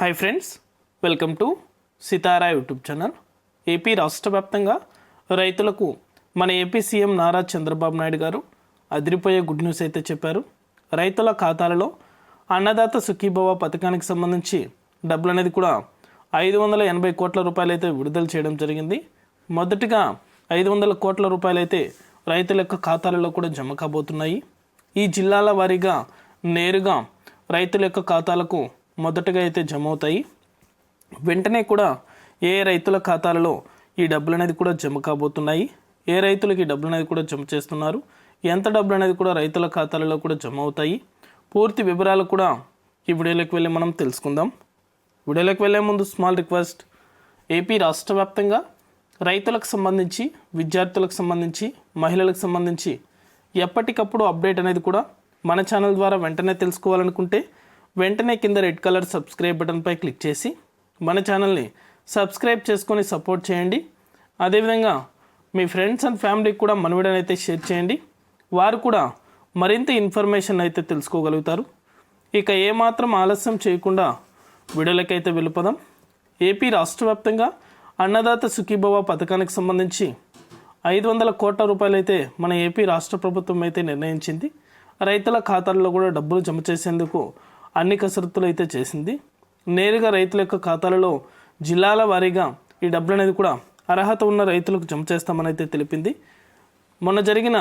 Hi friends welcome to Sitara YouTube channel AP రాష్ట్ర వ్యాప్తంగా రైతులకు మన ఏపీ సీఎం నారా చంద్రబాబు నాయుడు గారు అదిరిపోయే గుడ్ న్యూస్ అయితే చెప్పారు. రైతుల ఖాతాలలో అన్నదాత సుఖీభవ పథకానికి సంబంధించి డబ్బులు అనేది కూడా ఐదు వందల ఎనభై కోట్ల రూపాయలు అయితే విడుదల చేయడం జరిగింది. మొదటిగా ఐదు వందల కోట్ల రూపాయలు అయితే రైతుల యొక్క ఖాతాలలో కూడా జమ కాబోతున్నాయి. ఈ జిల్లాల వారీగా నేరుగా రైతుల యొక్క ఖాతాలకు మొదటగా అయితే జమ అవుతాయి వెంటనే కూడా ఏ రైతుల ఖాతాలలో ఈ డబ్బులు అనేది కూడా జమ కాబోతున్నాయి. ఏ రైతులకి ఈ డబ్బులు అనేది కూడా జమ చేస్తున్నారు? ఎంత డబ్బులు అనేది కూడా రైతుల ఖాతాలలో కూడా జమ అవుతాయి పూర్తి వివరాలు కూడా ఈ వీడియోలోకి వెళ్ళి మనం తెలుసుకుందాం. వీడియోలోకి వెళ్ళే ముందు స్మాల్ రిక్వెస్ట్ ఏపీ రాష్ట్ర వ్యాప్తంగా రైతులకు సంబంధించి విద్యార్థులకు సంబంధించి మహిళలకు సంబంధించి ఎప్పటికప్పుడు అప్డేట్ అనేది కూడా మన ఛానల్ ద్వారా వెంటనే తెలుసుకోవాలనుకుంటే వెంటనే కింద రెడ్ కలర్ సబ్స్క్రైబ్ బటన్పై క్లిక్ చేసి మన ఛానల్ని సబ్స్క్రైబ్ చేసుకొని సపోర్ట్ చేయండి. అదేవిధంగా మీ ఫ్రెండ్స్ అండ్ ఫ్యామిలీకి కూడా మన వీడియోని అయితే షేర్ చేయండి. వారు కూడా మరింత ఇన్ఫర్మేషన్ అయితే తెలుసుకోగలుగుతారు. ఇక ఏమాత్రం ఆలస్యం చేయకుండా వీడియోలకైతే వెళ్ళిపోదాం. ఏపీ రాష్ట్ర వ్యాప్తంగా అన్నదాత సుఖీభవ పథకానికి సంబంధించి ఐదు వందల కోట్ల రూపాయలైతే మన ఏపీ రాష్ట్ర ప్రభుత్వం అయితే నిర్ణయించింది. రైతుల ఖాతాల్లో కూడా డబ్బులు జమ చేసేందుకు అన్ని కసరత్తులు అయితే చేసింది. నేరుగా రైతుల యొక్క ఖాతాలలో జిల్లాల వారీగా ఈ డబ్బులు అనేది కూడా అర్హత ఉన్న రైతులకు జమ చేస్తామని అయితే తెలిపింది. మొన్న జరిగిన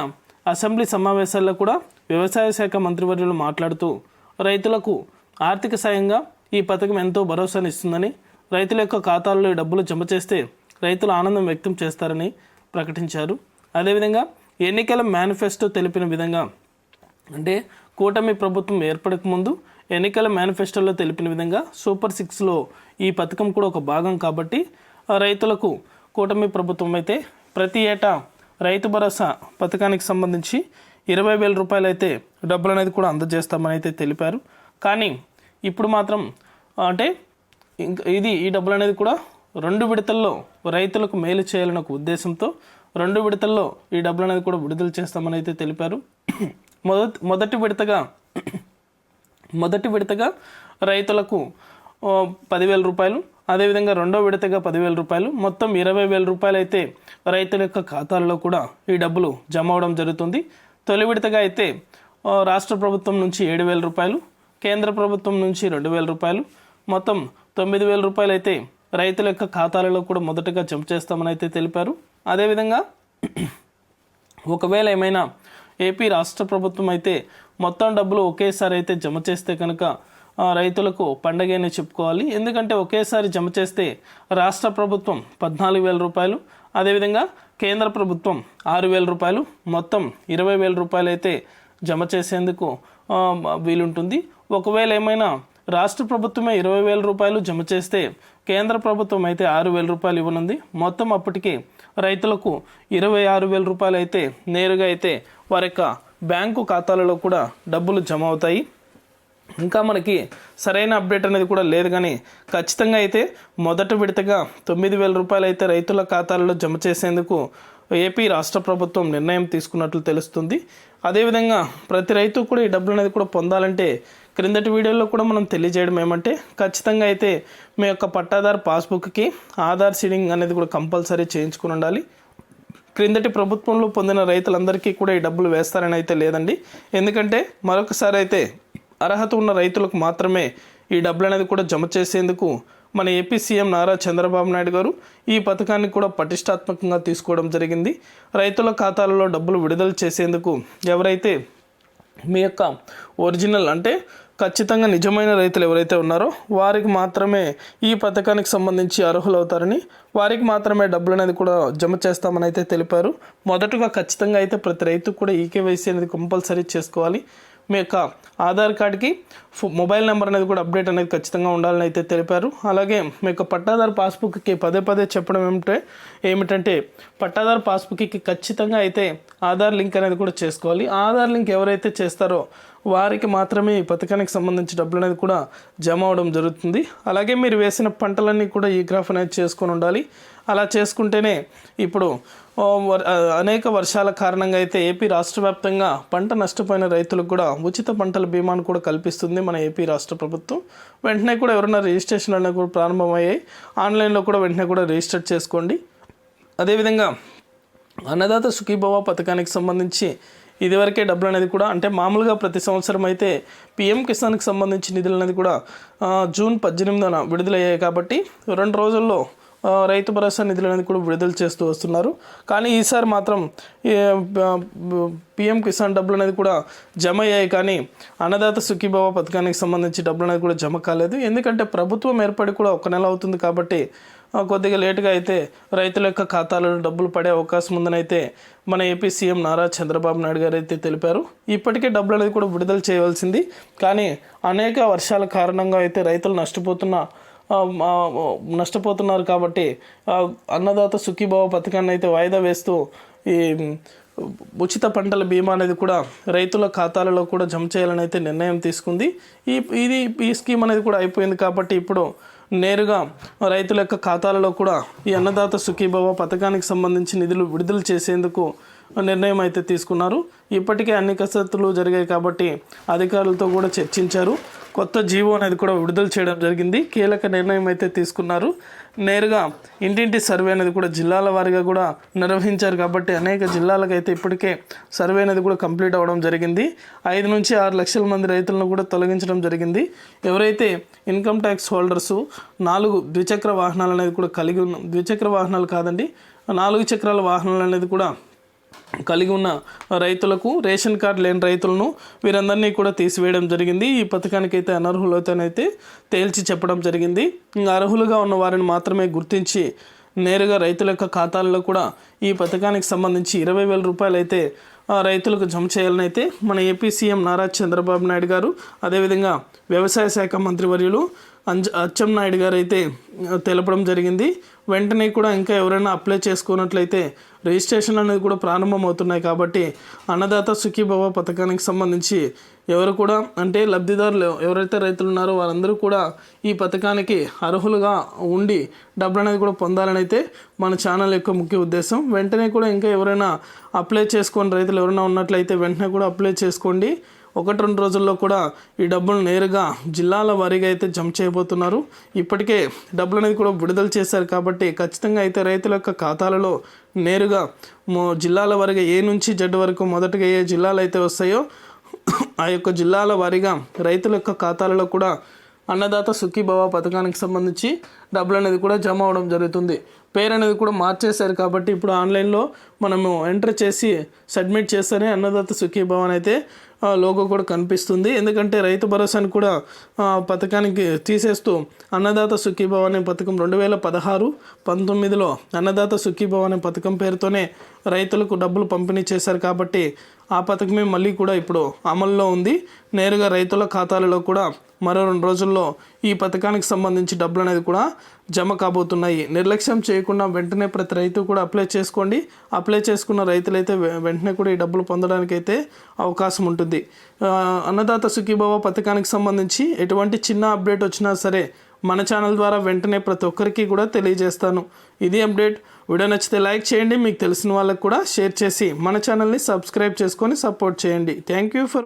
అసెంబ్లీ సమావేశాల్లో కూడా వ్యవసాయ శాఖ మంత్రివర్యులు మాట్లాడుతూ రైతులకు ఆర్థిక సాయంగా ఈ పథకం ఎంతో భరోసాను ఇస్తుందని రైతుల యొక్క ఖాతాల్లో ఈ డబ్బులు జమ చేస్తే రైతులు ఆనందం వ్యక్తం చేస్తారని ప్రకటించారు. అదేవిధంగా ఎన్నికల మేనిఫెస్టో తెలిపిన విధంగా అంటే కూటమి ప్రభుత్వం ఏర్పడక ముందు ఎన్నికల మేనిఫెస్టోలో తెలిపిన విధంగా సూపర్ సిక్స్లో ఈ పథకం కూడా ఒక భాగం కాబట్టి ఆ రైతులకు కూటమి ప్రభుత్వం అయితే ప్రతి ఏటా రైతు భరోసా పథకానికి సంబంధించి ఇరవై వేల రూపాయలు అయితే డబ్బులు అనేది కూడా అందజేస్తామని అయితే తెలిపారు. కానీ ఇప్పుడు మాత్రం అంటే ఇంకా ఇది ఈ డబ్బులు అనేది కూడా రెండు విడతల్లో రైతులకు మేలు చేయాలని ఒక ఉద్దేశంతో రెండు విడతల్లో ఈ డబ్బులు అనేది కూడా విడుదల చేస్తామని అయితే తెలిపారు. మొదటి మొదటి విడతగా మొదటి విడతగా రైతులకు పదివేల రూపాయలు అదేవిధంగా రెండో విడతగా పదివేల రూపాయలు మొత్తం ఇరవై వేల రూపాయలు అయితే రైతుల యొక్క ఖాతాల్లో కూడా ఈ డబ్బులు జమ అవడం జరుగుతుంది. తొలి విడతగా అయితే రాష్ట్ర ప్రభుత్వం నుంచి ఏడు వేల రూపాయలు కేంద్ర ప్రభుత్వం నుంచి రెండు వేల రూపాయలు మొత్తం తొమ్మిది వేల రూపాయలు అయితే రైతుల యొక్క ఖాతాలలో కూడా మొదటగా జమ చేస్తామని అయితే తెలిపారు. అదేవిధంగా ఒకవేళ ఏమైనా ఏపీ రాష్ట్ర ప్రభుత్వం అయితే మొత్తం డబ్బులు ఒకేసారి అయితే జమ చేస్తే కనుక రైతులకు పండగనే చెప్పుకోవాలి. ఎందుకంటే ఒకేసారి జమ చేస్తే రాష్ట్ర ప్రభుత్వం పద్నాలుగు వేల రూపాయలు అదేవిధంగా కేంద్ర ప్రభుత్వం ఆరు వేల రూపాయలు మొత్తం ఇరవై వేల రూపాయలు అయితే జమ చేసేందుకు వీలుంటుంది. ఒకవేళ ఏమైనా రాష్ట్ర ప్రభుత్వమే ఇరవై వేల రూపాయలు జమ చేస్తే కేంద్ర ప్రభుత్వం అయితే ఆరు వేల రూపాయలు ఇవ్వనుంది. మొత్తం అప్పటికి రైతులకు ఇరవై ఆరు వేల రూపాయలు అయితే నేరుగా అయితే వారి యొక్క బ్యాంకు ఖాతాలలో కూడా డబ్బులు జమ అవుతాయి. ఇంకా మనకి సరైన అప్డేట్ అనేది కూడా లేదు కానీ ఖచ్చితంగా అయితే మొదట విడతగా తొమ్మిది వేల రూపాయలు అయితే రైతుల ఖాతాలలో జమ చేసేందుకు ఏపీ రాష్ట్ర ప్రభుత్వం నిర్ణయం తీసుకున్నట్లు తెలుస్తుంది. అదేవిధంగా ప్రతి రైతు కూడా ఈ డబ్బులు అనేది కూడా పొందాలంటే క్రిందటి వీడియోలో కూడా మనం తెలియజేయడం ఏమంటే ఖచ్చితంగా అయితే మీ యొక్క పట్టాదారు పాస్బుక్కి ఆధార్ సీడింగ్ అనేది కూడా కంపల్సరీ చేయించుకుని ఉండాలి. క్రిందటి ప్రభుత్వంలో పొందిన రైతులందరికీ కూడా ఈ డబ్బులు వేస్తారని అయితే లేదండి. ఎందుకంటే మరొకసారి అయితే అర్హత ఉన్న రైతులకు మాత్రమే ఈ డబ్బులు అనేది కూడా జమ చేసేందుకు మన ఏపీ సీఎం నారా చంద్రబాబు నాయుడు గారు ఈ పథకాన్ని కూడా పటిష్టాత్మకంగా తీసుకోవడం జరిగింది. రైతుల ఖాతాలలో డబ్బులు విడుదల చేసేందుకు ఎవరైతే మీ యొక్క ఒరిజినల్ అంటే ఖచ్చితంగా నిజమైన రైతులు ఎవరైతే ఉన్నారో వారికి మాత్రమే ఈ పథకానికి సంబంధించి అర్హులవుతారని వారికి మాత్రమే డబ్బులు అనేది కూడా జమ చేస్తామని అయితే తెలిపారు. మొదటగా ఖచ్చితంగా అయితే ప్రతి రైతు కూడా ఈకేవైసీ అనేది కంపల్సరీ చేసుకోవాలి. మీ యొక్క ఆధార్ కార్డ్కి ఫో- మొబైల్ నెంబర్ అనేది కూడా అప్డేట్ అనేది ఖచ్చితంగా ఉండాలని అయితే తెలిపారు. అలాగే మీ యొక్క పట్టాదారు పాస్బుక్కి పదే పదే చెప్పడం ఏమిటంటే ఏమిటంటే పట్టాదారు పాస్బుక్కి ఖచ్చితంగా అయితే ఆధార్ లింక్ అనేది కూడా చేసుకోవాలి. ఆధార్ లింక్ ఎవరైతే చేస్తారో వారికి మాత్రమే ఈ పథకానికి సంబంధించి డబ్బులు అనేది కూడా జమ అవడం జరుగుతుంది. అలాగే మీరు వేసిన పంటలన్నీ కూడా ఈ గ్రాఫ్ అనేది చేసుకొని ఉండాలి. అలా చేసుకుంటేనే ఇప్పుడు అనేక వర్షాల కారణంగా అయితే ఏపీ రాష్ట్ర వ్యాప్తంగా పంట నష్టపోయిన రైతులకు కూడా ఉచిత పంటల బీమాను కూడా కల్పిస్తుంది మన ఏపీ రాష్ట్ర ప్రభుత్వం. వెంటనే కూడా ఎవరైనా రిజిస్ట్రేషన్ అనేవి కూడా ప్రారంభమయ్యాయి. ఆన్లైన్లో కూడా వెంటనే కూడా రిజిస్టర్ చేసుకోండి. అదేవిధంగా అన్నదాత సుఖీభవ పథకానికి సంబంధించి ఇదివరకే డబ్బులు అనేది కూడా అంటే మామూలుగా ప్రతి సంవత్సరం అయితే పిఎం కిసాన్కి సంబంధించి నిధులు అనేది కూడా జూన్ పద్దెనిమిదిన విడుదలయ్యాయి కాబట్టి రెండు రోజుల్లో రైతు భరోసా నిధులు అనేది కూడా విడుదల చేస్తూ వస్తున్నారు. కానీ ఈసారి మాత్రం పిఎం కిసాన్ డబ్బులు అనేది కూడా జమ అయ్యాయి. కానీ అన్నదాత సుఖీభావ పథకానికి సంబంధించి డబ్బులు అనేది కూడా జమ కాలేదు. ఎందుకంటే ప్రభుత్వం ఏర్పడి కూడా ఒక నెల అవుతుంది కాబట్టి కొద్దిగా లేటుగా అయితే రైతుల యొక్క ఖాతాలలో డబ్బులు పడే అవకాశం ఉందనైతే మన ఏపీ సీఎం నారా చంద్రబాబు నాయుడు గారు అయితే తెలిపారు. ఇప్పటికే డబ్బులు అనేది కూడా విడుదల చేయవలసింది. కానీ అనేక వర్షాల కారణంగా అయితే రైతులు నష్టపోతున్న నష్టపోతున్నారు కాబట్టి అన్నదాత సుఖీభావ పథకాన్ని అయితే వాయిదా వేస్తూ ఈ ఉచిత పంటల బీమా అనేది కూడా రైతుల ఖాతాలలో కూడా జమ చేయాలని అయితే నిర్ణయం తీసుకుంది. ఈ ఇది ఈ స్కీమ్ అనేది కూడా అయిపోయింది కాబట్టి ఇప్పుడు నేరుగా రైతుల యొక్క ఖాతాలలో కూడా ఈ అన్నదాత సుఖీభవ పథకానికి సంబంధించి నిధులు విడుదల చేసేందుకు నిర్ణయం అయితే తీసుకున్నారు. ఇప్పటికే అన్ని కసరత్తులు జరిగాయి కాబట్టి అధికారులతో కూడా చర్చించారు. కొత్త జీవో అనేది కూడా విడుదల చేయడం జరిగింది. కీలక నిర్ణయం అయితే తీసుకున్నారు. నేరుగా ఇంటింటి సర్వే అనేది కూడా జిల్లాల వారీగా కూడా నిర్వహించారు కాబట్టి అనేక జిల్లాలకు అయితే ఇప్పటికే సర్వే అనేది కూడా కంప్లీట్ అవ్వడం జరిగింది. ఐదు నుంచి ఆరు లక్షల మంది రైతులను కూడా తొలగించడం జరిగింది. ఎవరైతే ఇన్కమ్ ట్యాక్స్ హోల్డర్స్ నాలుగు ద్విచక్ర వాహనాలు అనేది కూడా కలిగి ఉన్న ద్విచక్ర వాహనాలు కాదండి నాలుగు చక్రాల వాహనాలు అనేది కూడా కలిగి ఉన్న రైతులకు రేషన్ కార్డు లేని రైతులను వీరందరినీ కూడా తీసివేయడం జరిగింది. ఈ పథకానికి అయితే అనర్హులతోనైతే తేల్చి చెప్పడం జరిగింది. ఇంకా అర్హులుగా ఉన్న వారిని మాత్రమే గుర్తించి నేరుగా రైతుల యొక్క ఖాతాల్లో కూడా ఈ పథకానికి సంబంధించి ఇరవై వేల రూపాయలు అయితే రైతులకు జమ చేయాలని అయితే మన ఏపీ సీఎం నారా చంద్రబాబు నాయుడు గారు అదేవిధంగా వ్యవసాయ శాఖ మంత్రివర్యులు అంజ అచ్చెం నాయుడు గారు అయితే తెలపడం జరిగింది. వెంటనే కూడా ఇంకా ఎవరైనా అప్లై చేసుకున్నట్లయితే రిజిస్ట్రేషన్ అనేది కూడా ప్రారంభమవుతున్నాయి కాబట్టి అన్నదాత సుఖీభవ పథకానికి సంబంధించి ఎవరు కూడా అంటే లబ్ధిదారులు ఎవరైతే రైతులు ఉన్నారో వారందరూ కూడా ఈ పథకానికి అర్హులుగా ఉండి డబ్బులు అనేది కూడా పొందాలని అయితే మన ఛానల్ యొక్క ముఖ్య ఉద్దేశం. వెంటనే కూడా ఇంకా ఎవరైనా అప్లై చేసుకొని రైతులు ఎవరైనా ఉన్నట్లయితే వెంటనే కూడా అప్లై చేసుకోండి. ఒకటి రెండు రోజుల్లో కూడా ఈ డబ్బులు నేరుగా జిల్లాల వారీగా అయితే జమ చేయబోతున్నారు. ఇప్పటికే డబ్బులు అనేది కూడా విడుదల చేశారు కాబట్టి ఖచ్చితంగా అయితే రైతుల యొక్క ఖాతాలలో నేరుగా జిల్లాల వారీగా ఏ నుంచి జడ్ వరకు మొదటగా ఏ జిల్లాలు అయితే వస్తాయో ఆ యొక్క జిల్లాల వారీగా రైతుల యొక్క ఖాతాలలో కూడా అన్నదాత సుఖీభవ పథకానికి సంబంధించి డబ్బులు అనేది కూడా జమ అవడం జరుగుతుంది. పేరు అనేది కూడా మార్చేశారు కాబట్టి ఇప్పుడు ఆన్లైన్లో మనము ఎంటర్ చేసి సబ్మిట్ చేస్తేనే అన్నదాత సుఖీభవన్ అయితే లోగో కూడా కనిపిస్తుంది. ఎందుకంటే రైతు భరోసాని కూడా పథకానికి తీసేస్తూ అన్నదాత సుఖీభవన్ అనే పథకం రెండు వేల పదహారు పంతొమ్మిదిలో అన్నదాత సుఖీభవన్ అనే పథకం పేరుతోనే రైతులకు డబ్బులు పంపిణీ చేశారు కాబట్టి ఆ పథకమే మళ్ళీ కూడా ఇప్పుడు అమల్లో ఉంది. నేరుగా రైతుల ఖాతాలలో కూడా మరో రెండు రోజుల్లో ఈ పథకానికి సంబంధించి డబ్బులు అనేది కూడా జమ కాబోతున్నాయి. నిర్లక్ష్యం చేయకుండా వెంటనే ప్రతి రైతు కూడా అప్లై చేసుకోండి. అప్లై చేసుకున్న రైతులైతే వెంటనే కూడా ఈ డబ్బులు పొందడానికి అయితే అవకాశం ఉంటుంది. అన్నదాత సుఖీభవ పథకానికి సంబంధించి ఎటువంటి చిన్న అప్డేట్ వచ్చినా సరే మన ఛానల్ ద్వారా వెంటనే ప్రతి ఒక్కరికి కూడా తెలియజేస్తాను. ఇది అప్డేట్. వీడియో నచ్చితే లైక్ చేయండి. మీకు తెలిసిన వాళ్ళకి కూడా షేర్ చేసి మన ఛానల్ని సబ్స్క్రైబ్ చేసుకొని సపోర్ట్ చేయండి. Thank you for